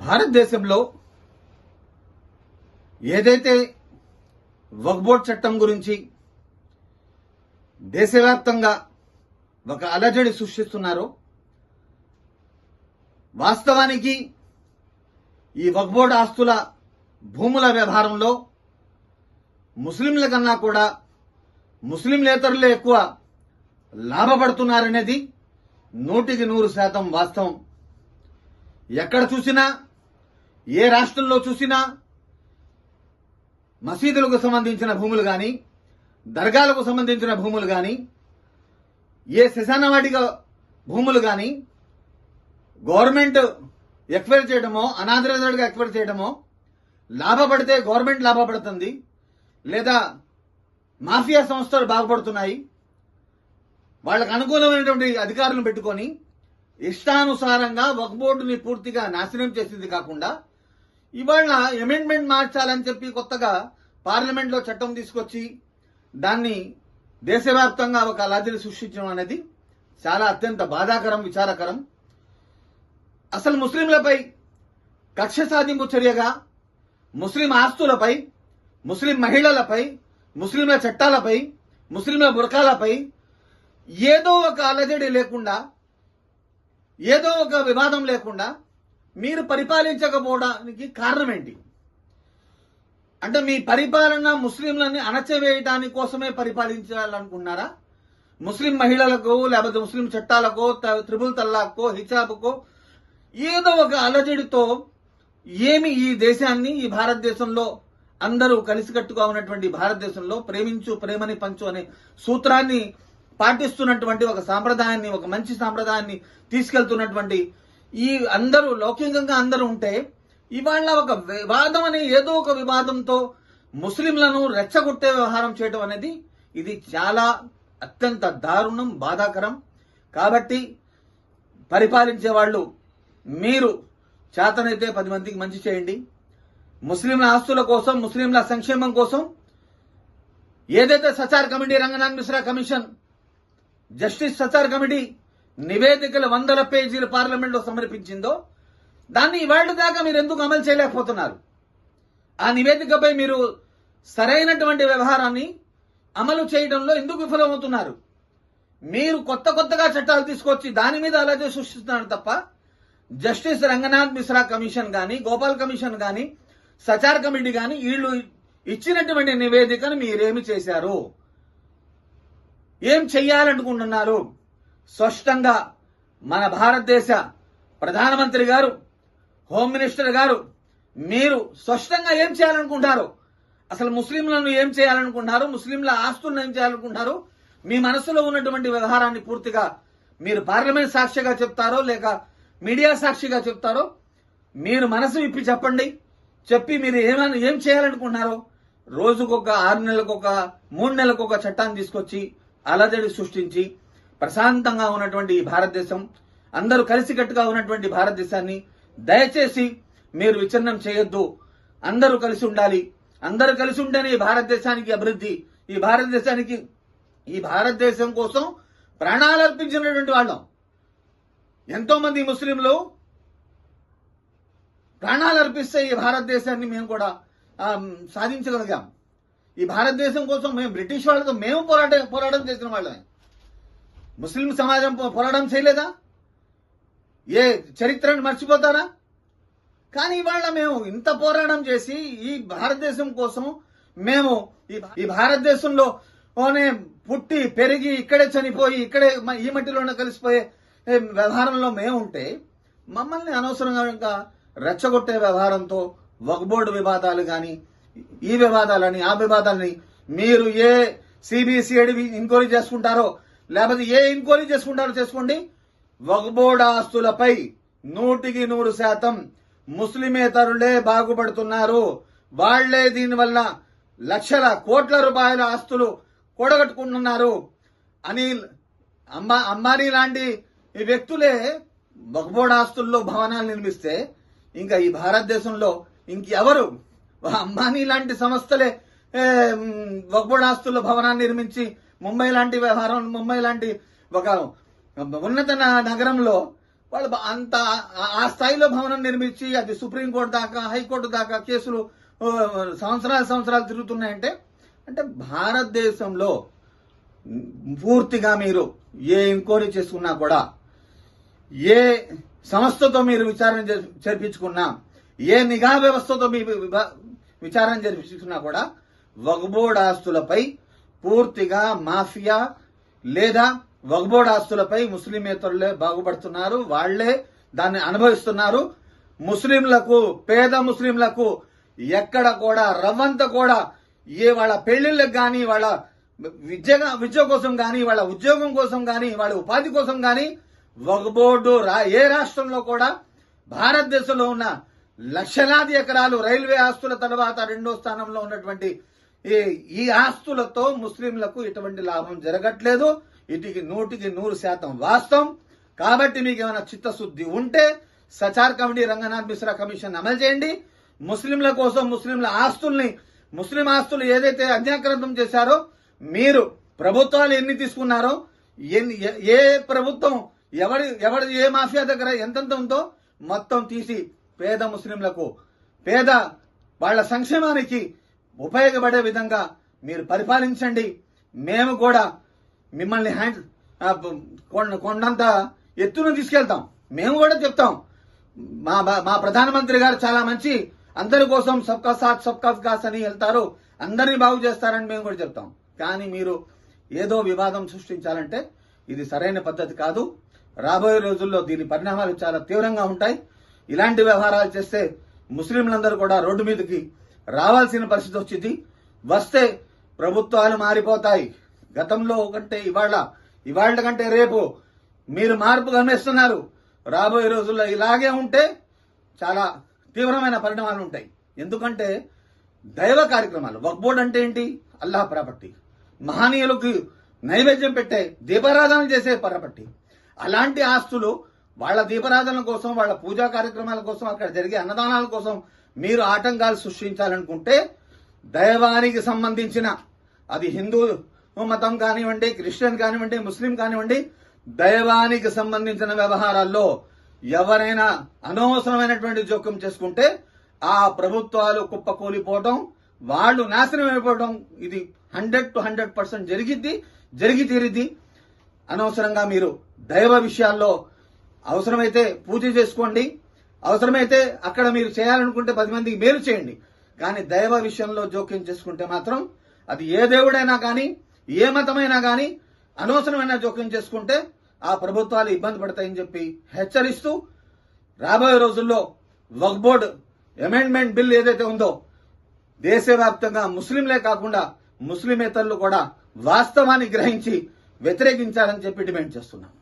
భారతదేశంలో ఏదైతే వక్బోర్డ్ చట్టం గురించి దేశవ్యాప్తంగా ఒక అలజడి సృష్టిస్తున్నారో వాస్తవానికి ఈ వక్బోర్డ్ ఆస్తుల భూముల వ్యవహారంలో ముస్లింల కన్నా కూడా ముస్లింలేతరులే ఎక్కువ లాభపడుతున్నారనేది నూటికి నూరు శాతం వాస్తవం. ఎక్కడ చూసినా ఏ రాష్ట్రంలో చూసినా మసీదులకు సంబంధించిన భూములు కానీ దర్గాలకు సంబంధించిన భూములు కానీ ఏ శశానవాటిక భూములు కానీ గవర్నమెంట్ ఎక్వైర్ చేయడమో అనాథరైజ్డ్గా ఎక్వైర్ చేయడమో లాభపడితే గవర్నమెంట్ లాభపడుతుంది లేదా మాఫియా సంస్థలు బాగుపడుతున్నాయి వాళ్ళకు అనుకూలమైనటువంటి అధికారులను పెట్టుకొని ఇష్టానుసారంగా వక్ బోర్డుని పూర్తిగా నాశనం చేసింది కాకుండా ఇవాళ అమెండ్మెంట్ మార్చాలని చెప్పి కొత్తగా పార్లమెంట్లో చట్టం తీసుకొచ్చి దాన్ని దేశవ్యాప్తంగా ఒక అలజడి సృష్టించడం అనేది చాలా అత్యంత బాధాకరం విచారకరం. అసలు ముస్లింలపై కక్ష సాధింపు చర్యగా ముస్లిం ఆస్తులపై ముస్లిం మహిళలపై ముస్లింల చట్టాలపై ముస్లింల బురకాలపై ఏదో ఒక అలజడి లేకుండా ఏదో ఒక వివాదం లేకుండా మీరు పరిపాలించకపోవడానికి కారణం ఏంటి అంటే మీ పరిపాలన ముస్లింలని అణచివేయడానికి కోసమే పరిపాలించాలనుకున్నారా ముస్లిం మహిళలకు లేకపోతే ముస్లిం చట్టాలకో త్రిబుల్ తల్లాకో హిజాబ్కో ఏదో ఒక అలజడితో ఏమి ఈ దేశాన్ని ఈ భారతదేశంలో అందరూ కలిసికట్టుగా ఉన్నటువంటి భారతదేశంలో ప్రేమించు ప్రేమని పంచు అనే సూత్రాన్ని పాటిస్తున్నటువంటి ఒక సాంప్రదాయాన్ని ఒక మంచి సాంప్రదాయాన్ని తీసుకెళ్తున్నటువంటి ఈ అందరూ లౌకికంగా అందరూ ఉంటే ఇవాళ ఒక వివాదం అనే ఏదో ఒక వివాదంతో ముస్లింలను రెచ్చగొట్టే వ్యవహారం చేయడం అనేది ఇది చాలా అత్యంత దారుణం బాధాకరం. కాబట్టి పరిపాలించే వాళ్ళు మీరు చేతనైతే పది మందికి మంచి చేయండి. ముస్లింల ఆస్తుల కోసం ముస్లింల సంక్షేమం కోసం ఏదైతే Sachar committee Ranganath Mishra commission justice Sachar committee నివేదికలు వందల పేజీలు పార్లమెంట్లో సమర్పించిందో దాన్ని ఇవాళ దాకా మీరు ఎందుకు అమలు చేయలేకపోతున్నారు? ఆ నివేదికపై మీరు సరైనటువంటి వ్యవహారాన్ని అమలు చేయడంలో ఎందుకు విఫలమవుతున్నారు? మీరు కొత్త కొత్తగా చట్టాలు తీసుకొచ్చి దాని మీద అలాగే సృష్టిస్తున్నారు తప్ప జస్టిస్ రంగనాథ్ మిశ్రా కమిషన్ కానీ గోపాల్ కమిషన్ కానీ సచార్ కమిటీ కానీ వీళ్ళు ఇచ్చినటువంటి నివేదికను మీరేమి చేశారు? ఏం చెయ్యాలనుకుంటున్నారు? స్పష్టంగా మన భారతదేశ ప్రధానమంత్రి గారు హోమ్ మినిస్టర్ గారు మీరు స్పష్టంగా ఏం చేయాలనుకుంటారు? అసలు ముస్లింలను ఏం చేయాలనుకుంటున్నారు? ముస్లింల ఆస్తులను ఏం చేయాలనుకుంటున్నారు? మీ మనసులో ఉన్నటువంటి వ్యవహారాన్ని పూర్తిగా మీరు పార్లమెంట్ సాక్షిగా చెప్తారో లేక మీడియా సాక్షిగా చెప్తారో మీరు మనసు విప్పి చెప్పండి. చెప్పి మీరు ఏమైనా ఏం చేయాలనుకుంటున్నారో? రోజుకొక ఆరు నెలలకొక మూడు నెలలకొక చట్టాన్ని తీసుకొచ్చి అలజడి సృష్టించి ప్రశాంతంగా ఉన్నటువంటి ఈ భారతదేశం అందరూ కలిసికట్టుగా ఉన్నటువంటి భారతదేశాన్ని దయచేసి మీరు విచ్ఛిన్నం చేయొద్దు. అందరూ కలిసి ఉండాలి. అందరూ కలిసి ఉంటేనే ఈ భారతదేశానికి అభివృద్ధి. ఈ భారతదేశానికి ఈ భారతదేశం కోసం ప్రాణాలు అర్పించినటువంటి వాళ్ళం. ఎంతో మంది ముస్లింలు ప్రాణాలు అర్పిస్తే ఈ భారతదేశాన్ని మేము కూడా సాధించగలిగాం. ఈ భారతదేశం కోసం మేము బ్రిటిష్ వాళ్ళతో మేము పోరాటం పోరాటం చేసిన వాళ్ళమే. ముస్లిం సమాజం పో- పోరాటం చేయలేదా? ఏ చరిత్రను మర్చిపోతారా? కానీ ఇవాళ మేము ఇంత పోరాటం చేసి ఈ భారతదేశం కోసం మేము ఈ- ఈ భారతదేశంలో పుట్టి పెరిగి ఇక్కడే చనిపోయి ఇక్కడే ఈ మట్టిలోనే కలిసిపోయే వ్యవహారంలో మేము ఉంటే మమ్మల్ని అనవసరంగా రెచ్చగొట్టే వ్యవహారంతో వక్బోర్డు వివాదాలు కానీ ఈ వివాదాలని ఆ వివాదాలని మీరు ఏ సిబిసిఐడి ఎంక్వైరీ చేసుకుంటారో లేకపోతే ఏ ఎంక్వైరీ చేసుకుంటారో చేసుకోండి. వక్బోర్డ్ ఆస్తులపై నూటికి నూరు శాతం ముస్లిమేతరులే బాగుపడుతున్నారు. వాళ్ళే దీనివల్ల లక్షల కోట్ల రూపాయల ఆస్తులు కూడగట్టుకుంటున్నారు. అని అంబా అంబానీ లాంటి ఈ వ్యక్తులే వక్బోర్డ్ ఆస్తుల్లో భవనాలు నిర్మిస్తే ఇంకా ఈ భారతదేశంలో ఇంకెవరు అంబానీ లాంటి సంస్థలే ఏ, భవనాన్ని నిర్మించి ముంబై లాంటి వ్యవహారం ముంబై లాంటి ఒక ఉన్నత నగరంలో వాళ్ళు అంత ఆ- స్థాయిలో భవనం నిర్మించి అది సుప్రీంకోర్టు దాకా హైకోర్టు దాకా కేసులు సంవత్సరాలు సంవత్సరాలు తిరుగుతున్నాయంటే అంటే భారతదేశంలో పూర్తిగా మీరు ఏ ఎంక్వైరీ చేసుకున్నా కూడా ఏ సంస్థతో మీరు విచారణ జరిపించుకున్నా ఏ నిఘా వ్యవస్థతో మీ విచారణ జరిపిస్తున్నా కూడా వగ్బోర్డ్ ఆస్తులపై పూర్తిగా మాఫియా లేదా వగ్బోర్డ్ ఆస్తులపై ముస్లిమేతరులే బాగుపడుతున్నారు. వాళ్ళే దాన్ని అనుభవిస్తున్నారు. ముస్లింలకు పేద ముస్లింలకు ఎక్కడ కూడా రవ్వంత కూడా ఏ వాళ్ళ పెళ్ళిళ్ళకి కానీ వాళ్ళ విద్య విద్య కోసం కానీ వాళ్ళ ఉద్యోగం కోసం కానీ వాళ్ళ ఉపాధి కోసం కానీ వగ్బోర్డు రా- ఏ రాష్ట్రంలో కూడా భారతదేశంలో ఉన్న లక్షలాది ఎకరాలు రైల్వే ఆస్తుల తర్వాత రెండో స్థానంలో ఉన్నటువంటి ఈ- ఈ ఆస్తులతో ముస్లింలకు ఎటువంటి లాభం జరగట్లేదు. ఇటుకి నూటికి నూరు శాతం వాస్తవం. కాబట్టి మీకు ఏమైనా చిత్తశుద్ధి ఉంటే సచార్ కమిటీ రంగనాథ్ మిశ్రా కమిషన్ అమలు చేయండి. ముస్లింల కోసం ముస్లింల ఆస్తుల్ని ముస్లిం ఆస్తులు ఏదైతే అన్యాక్రాంతం చేశారో మీరు ప్రభుత్వాలు ఎన్ని తీసుకున్నారో ఎన్ని ఏ- ఏ ప్రభుత్వం ఎవరి ఎవరి ఏ మాఫియా దగ్గర ఎంతెంత ఉందో మొత్తం తీసి పేద ముస్లింలకు పేద వాళ్ళ సంక్షేమానికి ఉపయోగపడే విధంగా మీరు పరిపాలించండి. మేము కూడా మిమ్మల్ని హ్యాండ్ కొండ కొండంత ఎత్తును తీసుకెళ్తాం. మేము కూడా చెప్తాం. మా బా- మా ప్రధానమంత్రి గారు చాలా మంచి అందరి కోసం సబ్కా సాత్ సబ్కా వికాస్ అని వెళ్తారు. అందరినీ బాగు చేస్తారని మేము కూడా చెప్తాం. కానీ మీరు ఏదో వివాదం సృష్టించాలంటే ఇది సరైన పద్ధతి కాదు. రాబోయే రోజుల్లో దీని పరిణామాలు చాలా తీవ్రంగా ఉంటాయి. ఇలాంటి వ్యవహారాలు చేస్తే ముస్లింలందరూ కూడా రోడ్డు మీదకి రావాల్సిన పరిస్థితి వచ్చింది. వస్తే ప్రభుత్వాలు మారిపోతాయి. గతంలో కంటే ఇవాళ. ఇవాళ కంటే రేపు మీరు మార్పు గమనిస్తున్నారు. రాబోయే రోజుల్లో ఇలాగే ఉంటే చాలా తీవ్రమైన పరిణామాలు ఉంటాయి. ఎందుకంటే దైవ కార్యక్రమాలు వక్ బోర్డ్ అంటే ఏంటి? అల్లాహ్ ప్రాపర్టీ మహనీయులకు నైవేద్యం పెట్టే దీపారాధన చేసే ప్రాపర్టీ అలాంటి ఆస్తులు వాళ్ళ దీపారాధన కోసం వాళ్ళ పూజా కార్యక్రమాల కోసం అక్కడ జరిగే అన్నదానాల కోసం మీరు ఆటంకాలు సృష్టించాలనుకుంటే దైవానికి సంబంధించిన అది హిందూ మతం కానివ్వండి క్రిస్టియన్ కానివ్వండి ముస్లిం కానివ్వండి దైవానికి సంబంధించిన వ్యవహారాల్లో ఎవరైనా అనవసరమైనటువంటి జోక్యం చేసుకుంటే ఆ ప్రభుత్వాలు కుప్పకూలిపోవడం వాళ్ళు నాశనం అయిపోవడం ఇది హండ్రెడ్ టు హండ్రెడ్ పర్సెంట్ జరిగిద్ది జరిగి తీరిద్ది. అనవసరంగా మీరు దైవ విషయాల్లో అవసరమైతే పూజ చేసుకోండి. అవసరమైతే అక్కడ మీరు చేయాలనుకుంటే పది మందికి మేలు చేయండి. కానీ దైవ విషయంలో జోక్యం చేసుకుంటే మాత్రం అది ఏ దేవుడైనా కానీ ఏ మతమైనా కానీ అనవసరమైన జోక్యం చేసుకుంటే ఆ ప్రభుత్వాలు ఇబ్బంది పడతాయని చెప్పి హెచ్చరిస్తూ రాబోయే రోజుల్లో వక్ బోర్డ్ అమెండ్మెంట్ బిల్ ఏదైతే ఉందో దేశవ్యాప్తంగా ముస్లింలే కాకుండా ముస్లిమేతరులు కూడా వాస్తవాన్ని గ్రహించి వ్యతిరేకించాలని చెప్పి డిమాండ్ చేస్తున్నాం.